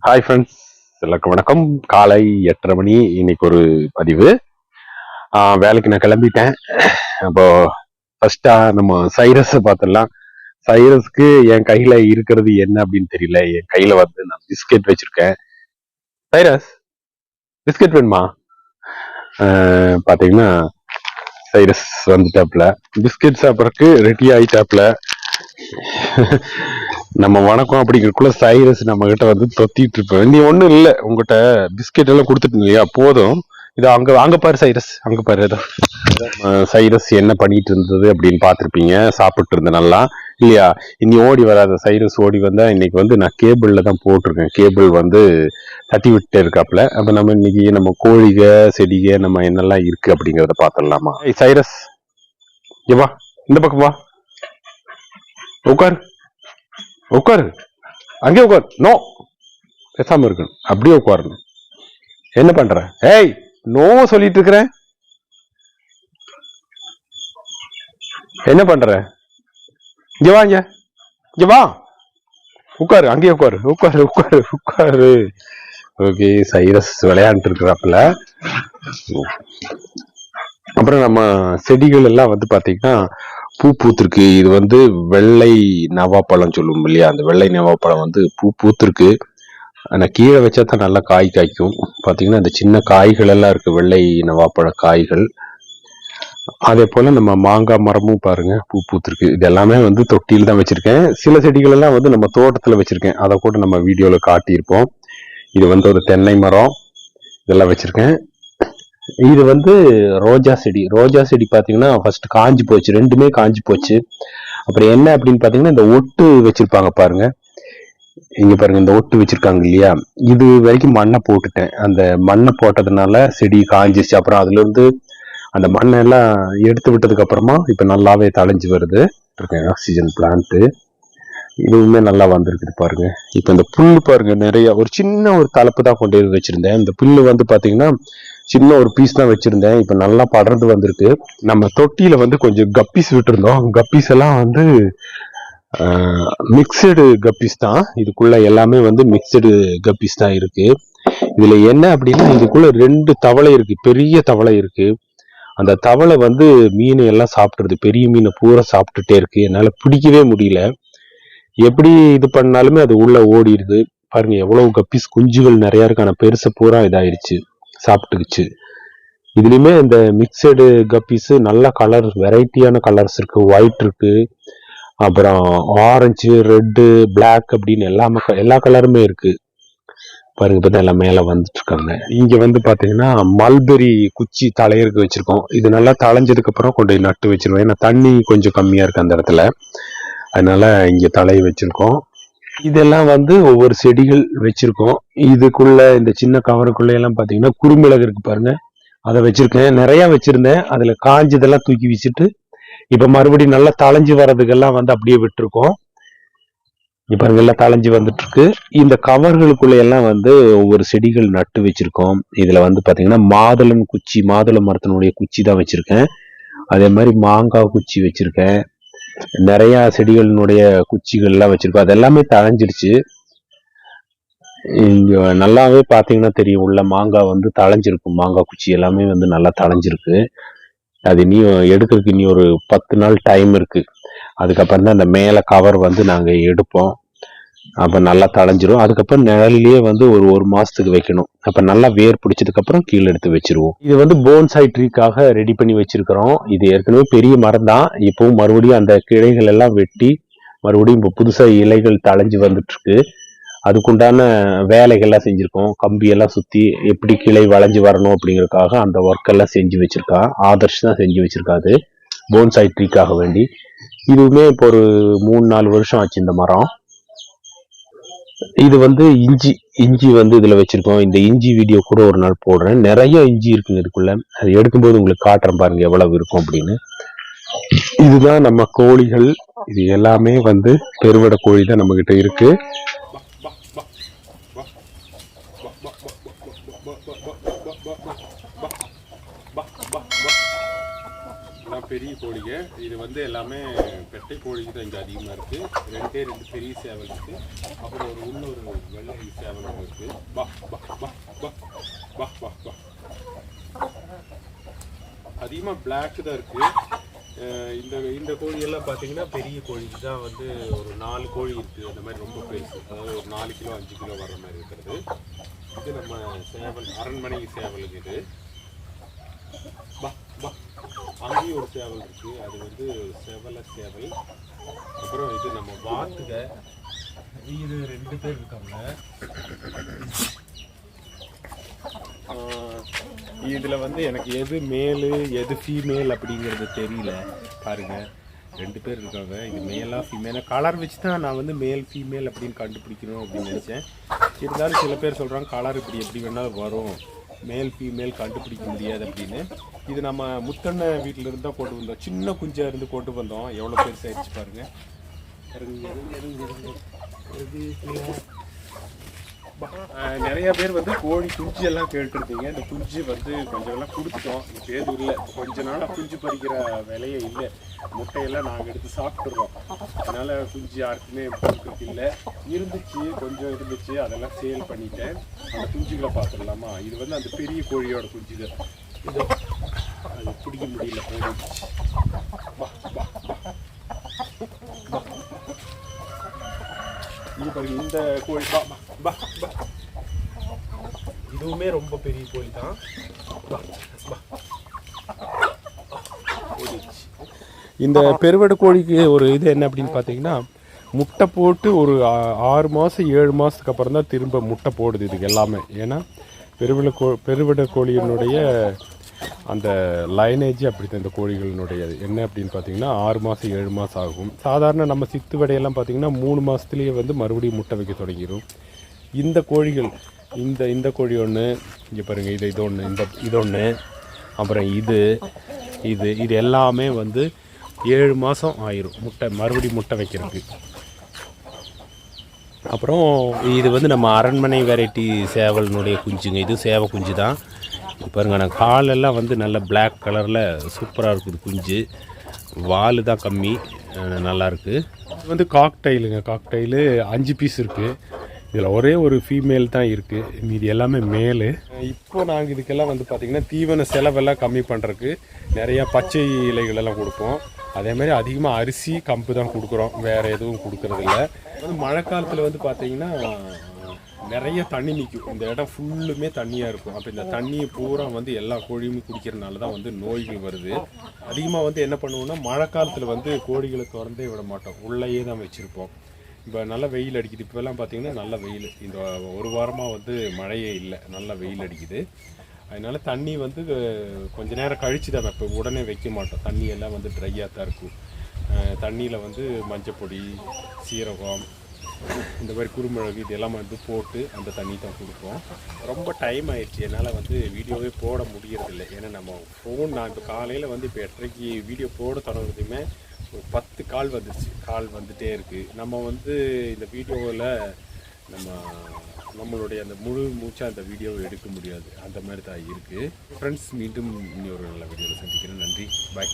Hi friends எல்லாருக்கும் வணக்கம். காலை எட்டரை மணி. இன்னைக்கு ஒரு பதிவு. வேலைக்கு நான் கிளம்பிட்டேன். அப்போ ஃபர்ஸ்டா நம்ம சைரஸை பார்த்துடலாம். சைரஸ்க்கு என் கையில இருக்கிறது என்ன அப்படின்னு தெரியல. என் கையில வந்து நான் பிஸ்கெட் வச்சிருக்கேன். சைரஸ் பிஸ்கெட் வேணுமா? பார்த்தீங்கன்னா பாத்தீங்கன்னா சைரஸ் வந்துட்டாப்ல பிஸ்கெட் சாப்பிட்றதுக்கு ரெடி ஆயிட்டாப்ல நம்ம வணக்கம் அப்படிங்கிறக்குள்ள சைரஸ் நம்ம கிட்ட வந்து தொத்திட்டு இருப்பேன் நீ ஒண்ணும் இல்ல. உங்ககிட்ட பிஸ்கெட் எல்லாம் கொடுத்துட்டு இல்லையா போதும். இது அங்க அங்க பாரு சைரஸ். அங்க பாரு சைரஸ் என்ன பண்ணிட்டு இருந்தது அப்படின்னு பார்த்துருப்பீங்க. சாப்பிட்டு இருந்த நல்லா. இல்லையா? இனி ஓடி வராத சைரஸ் ஓடி வந்தா இன்னைக்கு வந்து நான் கேபிள்ல தான் போட்டிருக்கேன். கேபிள் வந்து தட்டி விட்டு இருக்காப்ல அப்ப நம்ம இன்னைக்கு நம்ம கோழிக செடிக நம்ம என்னெல்லாம் இருக்கு அப்படிங்கறத பார்த்துடலாமா? சைரஸ். ஏவா வா. இந்த பக்கம் வா. உட்காரு. உட்காரு அங்கே உட்காரு. நோ. பேசாமல் இருக்கணும். அப்படியே உட்காரணும். என்ன பண்ற? ஏய் நோ சொல்லிட்டு இருக்கிறேன் என்ன பண்ற? இங்க வா இங்க. இங்க வா. உட்காரு அங்கேயே உட்காரு. உட்காரு உட்காரு உட்காரு. ஓகே சைரஸ் விளையாண்டு இருக்கிறாப்புல. அப்புறம் நம்ம செடிகள் எல்லாம் வந்து பாத்தீங்கன்னா பூ பூத்திருக்கு. இது வந்து வெள்ளை நவாப்பழம் சொல்லுவோம் இல்லையா? அந்த வெள்ளை நவாப்பழம் வந்து பூ பூத்திருக்கு. ஆனால் கீழே வச்சா தான் நல்லா காய் காய்க்கும். பார்த்தீங்கன்னா அந்த சின்ன காய்கள் எல்லாம் இருக்குது வெள்ளை நவாப்பழ காய்கள். அதே போல் நம்ம மாங்காய் மரமும் பாருங்கள் பூ பூத்திருக்கு. இது எல்லாமே வந்து தொட்டியில் தான் வச்சுருக்கேன். சில செடிகள் எல்லாம் வந்து நம்ம தோட்டத்தில் வச்சுருக்கேன். அதை கூட நம்ம வீடியோவில் காட்டியிருப்போம். இது வந்து ஒரு தென்னை மரம். இதெல்லாம் வச்சுருக்கேன். இது வந்து ரோஜா செடி. ரோஜா செடி பார்த்தீங்கன்னா ஃபர்ஸ்ட் காஞ்சி போச்சு. ரெண்டுமே காஞ்சி போச்சு. அப்புறம் என்ன அப்படின்னு பார்த்தீங்கன்னா இந்த ஒட்டு வச்சிருப்பாங்க பாருங்க. இங்க பாருங்க இந்த ஒட்டு வச்சிருக்காங்க இல்லையா? இது வரைக்கும் மண்ணை போட்டுட்டேன். அந்த மண்ணை போட்டதுனால செடி காஞ்சிச்சு அப்புறம் அதுல இருந்து அந்த மண்ணை எல்லாம் எடுத்து விட்டதுக்கு அப்புறமா இப்போ நல்லாவே தழைஞ்சு வருது. இருக்கேன் ஆக்சிஜன் பிளான்ட்டு இதுவுமே நல்லா வந்திருக்குது பாருங்க. இப்போ இந்த புல் பாருங்க நிறைய ஒரு சின்ன ஒரு தலைப்பு தான் கொண்டு வச்சிருந்தேன். இந்த புல் வந்து பாத்தீங்கன்னா சின்ன ஒரு பீஸ் தான் வச்சுருந்தேன். இப்போ நல்லா படர்ந்து வந்திருக்கு. நம்ம தொட்டியில் வந்து கொஞ்சம் கப்பீஸ் விட்டுருந்தோம். கப்பீஸ் எல்லாம் வந்து மிக்சடு கப்பீஸ் தான். இதுக்குள்ளே எல்லாமே வந்து மிக்சடு கப்பீஸ் தான் இருக்குது இதில் என்ன அப்படின்னா இதுக்குள்ளே ரெண்டு தவளை இருக்குது பெரிய தவளை இருக்குது அந்த தவளை வந்து மீனை எல்லாம் சாப்பிட்றது. பெரிய மீனை பூரா சாப்பிட்டுட்டே இருக்குது என்னால் பிடிக்கவே முடியல. எப்படி இது பண்ணாலுமே அது உள்ளே ஓடிடுது. பாருங்க எவ்வளவு கப்பீஸ் குஞ்சுகள் நிறையா இருக்கு. ஆனா பெருசு பூரா இதாயிருச்சு. சாப்பிட்டுக்குச்சு. இதுலேயுமே இந்த மிக்சடு கப்பீஸு நல்ல கலர் வெரைட்டியான கலர்ஸ் இருக்குது ஒயிட் இருக்குது அப்புறம் ஆரஞ்சு ரெட்டு பிளாக் அப்படின்னு எல்லா எல்லா கலருமே இருக்குது பாருங்க பார்த்தா எல்லாம் மேலே வந்துட்டுருக்காங்க. இங்கே வந்து பார்த்தீங்கன்னா மல்பெரி குச்சி தலையருக்கு வச்சுருக்கோம். இது நல்லா தளைஞ்சதுக்கப்புறம் கொண்டு போய் நட்டு வச்சுருவோம் ஏன்னா தண்ணி கொஞ்சம் கம்மியாக இருக்குது அந்த இடத்துல. அதனால் இங்கே தலையை வச்சுருக்கோம். இதெல்லாம் வந்து ஒவ்வொரு செடிகள் வச்சிருக்கோம். இதுக்குள்ள இந்த சின்ன கவருக்குள்ள எல்லாம் பாத்தீங்கன்னா குறுமிளகு இருக்கு பாருங்க. அதை வச்சிருக்கேன். நிறைய வச்சிருந்தேன். அதுல காஞ்சதெல்லாம் தூக்கி வச்சுட்டு இப்ப மறுபடியும் நல்லா தளைஞ்சு வர்றதுக்கெல்லாம் வந்து அப்படியே விட்டுருக்கோம். இப்ப நல்லா எல்லாம் தளைஞ்சு வந்துட்டு இருக்கு இந்த கவர்களுக்குள்ள எல்லாம் வந்து ஒவ்வொரு செடிகள் நட்டு வச்சிருக்கோம். இதுல வந்து பாத்தீங்கன்னா மாதுளம் குச்சி மாதுளம் மரத்தினுடைய குச்சி தான் வச்சிருக்கேன். அதே மாதிரி மாங்காய் குச்சி வச்சிருக்கேன். நிறையா செடிகளினுடைய குச்சிகள்லாம் வச்சுருக்கோம். அது எல்லாமே தழைஞ்சிருச்சு. இங்கே நல்லாவே பார்த்தீங்கன்னா தெரியும். உள்ள மாங்காய் வந்து தழைஞ்சிருக்கும் மாங்காய் குச்சி எல்லாமே வந்து நல்லா தழைஞ்சிருக்கு. அது இனி எடுக்கிறதுக்கு இனி ஒரு பத்து நாள் டைம் இருக்குது அதுக்கப்புறம் தான் அந்த மேலே கவர் வந்து நாங்கள் எடுப்போம். அப்போ நல்லா தளைஞ்சிரும் அதுக்கப்புறம் நிழல்லையே வந்து ஒரு ஒரு மாதத்துக்கு வைக்கணும். அப்போ நல்லா வேர் பிடிச்சதுக்கு அப்புறம் கீழே எடுத்து வச்சிருவோம். இது வந்து போன்சாய் ட்ரீக்காக ரெடி பண்ணி வச்சிருக்கிறோம். இது ஏற்கனவே பெரிய மரம் தான். இப்போவும் மறுபடியும் அந்த கிளைகள் எல்லாம் வெட்டி மறுபடியும் இப்போ புதுசாக இலைகள் தளைஞ்சு வந்துட்டுருக்கு. அதுக்குண்டான வேலைகள்லாம் செஞ்சுருக்கோம். கம்பியெல்லாம் சுற்றி எப்படி கிளை வளைஞ்சு வரணும் அப்படிங்கிறதுக்காக அந்த ஒர்க்கெல்லாம் செஞ்சு வச்சுருக்கா. ஆதர்ஷ் தான் செஞ்சு வச்சுருக்காது போன்சாய் ட்ரீக்காக வேண்டி. இதுவுமே இப்போ ஒரு மூணு நாலு வருஷம் ஆச்சு இந்த மரம். இது வந்து இஞ்சி இஞ்சி வந்து இதில் வச்சுருக்கோம் இந்த இஞ்சி வீடியோ கூட ஒரு நாள் போடுறேன். நிறைய இஞ்சி இருக்குங்க இதுக்குள்ள. அது எடுக்கும்போது உங்களுக்கு காட்டுறேன் பாருங்க எவ்வளவு இருக்கும் அப்படின்னு. இதுதான் நம்ம கோழிகள். இது எல்லாமே வந்து பெருவிட கோழி தான் நம்ம கிட்ட இருக்கு பெரிய கோழிங்க. இது வந்து எல்லாமே பெட்டை கோழிக்கு தான் இங்கே அதிகமாக இருக்குது ரெண்டே ரெண்டு பெரிய சேவல் இருக்குது அப்புறம் ஒரு இன்னொரு வெள்ளை சேவல் ஒன்று இருக்குது பா பா பா பா பா பா பா அதிகமாக பிளாக் தான் இருக்குது இந்த இந்த கோழியெல்லாம் பார்த்தீங்கன்னா பெரிய கோழிக்கு தான் வந்து ஒரு நாலு கோழி இருக்குது அந்த மாதிரி ரொம்ப பெருசு. அதாவது ஒரு நாலு கிலோ அஞ்சு கிலோ வர்ற மாதிரி இருக்கிறது. இது நம்ம சேவல் அரண்மனை சேவலுக்கு இது. அங்கேயும் ஒரு சேவல் இருக்கு. அது வந்து செவல சேவல். அப்புறம் இது நம்ம வாத்துக. இது ரெண்டு பேர் இருக்காங்க. இதுல வந்து எனக்கு எது மேலு எது ஃபீமேல் அப்படிங்கிறது தெரியல. பாருங்க. ரெண்டு பேர் இருக்காங்க. இது மேலா ஃபீமேலா கலர் வச்சு தான் நான் வந்து மேல் ஃபீமேல் அப்படின்னு கண்டுபிடிக்கணும் அப்படின்னு நினைச்சேன். இருந்தாலும் சில பேர் சொல்றாங்க கலர் இப்படி எப்படி வேணாலும் வரும். மேல் ஃபீமேல் கண்டுபிடிக்க முடியாது அப்படின்னு. இது நம்ம முத்தண்ண வீட்டில இருந்து தான் கொண்டு வந்தோம். சின்ன குஞ்சாக இருந்து கொண்டு வந்தோம். எவ்வளோ பெருசாயிடுச்சு பாருங்க. நிறைய பேர் வந்து கோழி குஞ்சு எல்லாம் கேட்டுருந்தீங்க. இந்த குஞ்சு வந்து கொஞ்சம் எல்லாம் கொடுத்துட்டோம். பேர் இல்லை கொஞ்ச நாளாக குஞ்சு பறிக்கிற விலையே இல்லை. முட்டையெல்லாம் நாங்கள் எடுத்து சாப்பிட்றோம் அதனால குஞ்சு யாருக்குமே கொடுக்கறது இல்லை. இருந்துச்சு கொஞ்சம் இருந்துச்சு. அதெல்லாம் சேல் பண்ணிட்டேன். அந்த குஞ்சுகளை பார்த்துடலாமா? இது வந்து அந்த பெரிய கோழியோட குஞ்சு இது. அது பிடிக்க முடியல போயிடுச்சு பா பா பா இது பாருங்க இந்த கோழி பா பா, பா இதுவுமே ரொம்ப பெரிய கோழி தான். பா, பா. இந்த பெருவெடு கோழிக்கு ஒரு இது என்ன அப்படின்னு பார்த்தீங்கன்னா முட்டை போட்டு ஒரு ஆறு மாதம் ஏழு மாதத்துக்கு அப்புறம் தான் திரும்ப முட்டை போடுது இதுக்கு எல்லாமே. ஏன்னா பெருவிட கோ பெருவிட கோழியினுடைய அந்த லைனேஜ் அப்படி தான் இந்த கோழிகளினுடைய என்ன அப்படின்னு பார்த்தீங்கன்னா ஆறு மாதம் ஏழு மாதம் ஆகும். சாதாரண நம்ம சித்து வடையெல்லாம் பார்த்தீங்கன்னா மூணு மாதத்துலேயே வந்து மறுபடியும் முட்டை வைக்க தொடங்கிடும் இந்த கோழிகள் இந்த இந்த கோழி ஒன்று இங்கே பாருங்கள் இது இது ஒன்று இந்த இது ஒன்று அப்புறம் இது இது இது எல்லாமே வந்து ஏழு மாதம் ஆயிரும். முட்டை மறுபடி முட்டை வைக்கிறதுக்கு. அப்புறம் இது வந்து நம்ம அரண்மனை வெரைட்டி சேவலினுடைய குஞ்சுங்க. இது சேவை குஞ்சு தான் பாருங்கள் பாருங்க நான் காலெல்லாம் வந்து நல்ல பிளாக் கலரில் சூப்பராக இருக்குது குஞ்சு. வால் தான் கம்மி. நல்லாயிருக்கு இது வந்து காக்டைலுங்க காக்டைலு அஞ்சு பீஸ் இருக்குது இதில் ஒரே ஒரு ஃபீமேல் தான் இருக்குது மீதி எல்லாமே மேலு இப்போ நாங்கள் இதுக்கெல்லாம் வந்து பார்த்திங்கன்னா தீவன செலவெல்லாம் கம்மி பண்ணுறதுக்கு நிறையா பச்சை இலைகள் எல்லாம் கொடுப்போம். அதே மாதிரி அதிகமாக அரிசி கம்பு தான் கொடுக்குறோம். வேறு எதுவும் கொடுக்குறதில்ல. மழை காலத்தில் வந்து பார்த்திங்கன்னா நிறைய தண்ணி நிற்கும். இந்த இடம் ஃபுல்லுமே தண்ணியாக இருக்கும். அப்போ இந்த தண்ணியை பூரா வந்து எல்லா கோழியுமே குடிக்கிறனால தான் வந்து நோய்கள் வருது. அதிகமாக வந்து என்ன பண்ணுவோம்னா மழை காலத்தில் வந்து கோழிகளை திறந்தே விட மாட்டோம். உள்ளேயே தான் வச்சுருப்போம். இப்போ நல்ல வெயில் அடிக்குது. இப்போல்லாம் பார்த்தீங்கன்னா நல்ல வெயில். இந்த ஒரு வாரமாக வந்து மழையே இல்லை. நல்ல வெயில் அடிக்குது. அதனால தண்ணி வந்து கொஞ்சம் கொஞ்ச நேரம் கழித்து தான் இப்போ உடனே வைக்க மாட்டோம். தண்ணி எல்லாம் வந்து ட்ரையாக தான் இருக்கும். தண்ணியில் வந்து மஞ்சப்பொடி சீரகம் இந்த மாதிரி குருமிளகு இது எல்லாமே வந்து போட்டு அந்த தண்ணி தான் கொடுப்போம். ரொம்ப டைம் ஆயிடுச்சு. என்னால் வந்து வீடியோவே போட முடியறதில்லை. ஏன்னா நம்ம ஃபோன் நான் இப்போ காலையில் வந்து இப்போ எட்டரைக்கு வீடியோ போட தொடங்குறதுமே ஒரு பத்து கால் வந்துச்சு கால் வந்துகிட்டே இருக்குது நம்ம வந்து இந்த வீடியோவில் நம்ம நம்மளுடைய அந்த முழு மூச்சாக அந்த வீடியோவை எடுக்க முடியாது. அந்த மாதிரி தான் இருக்குது ஃப்ரெண்ட்ஸ் மீண்டும் இன்னொரு நல்ல வீடியோவில் சந்திக்கிறேன். நன்றி. பாய்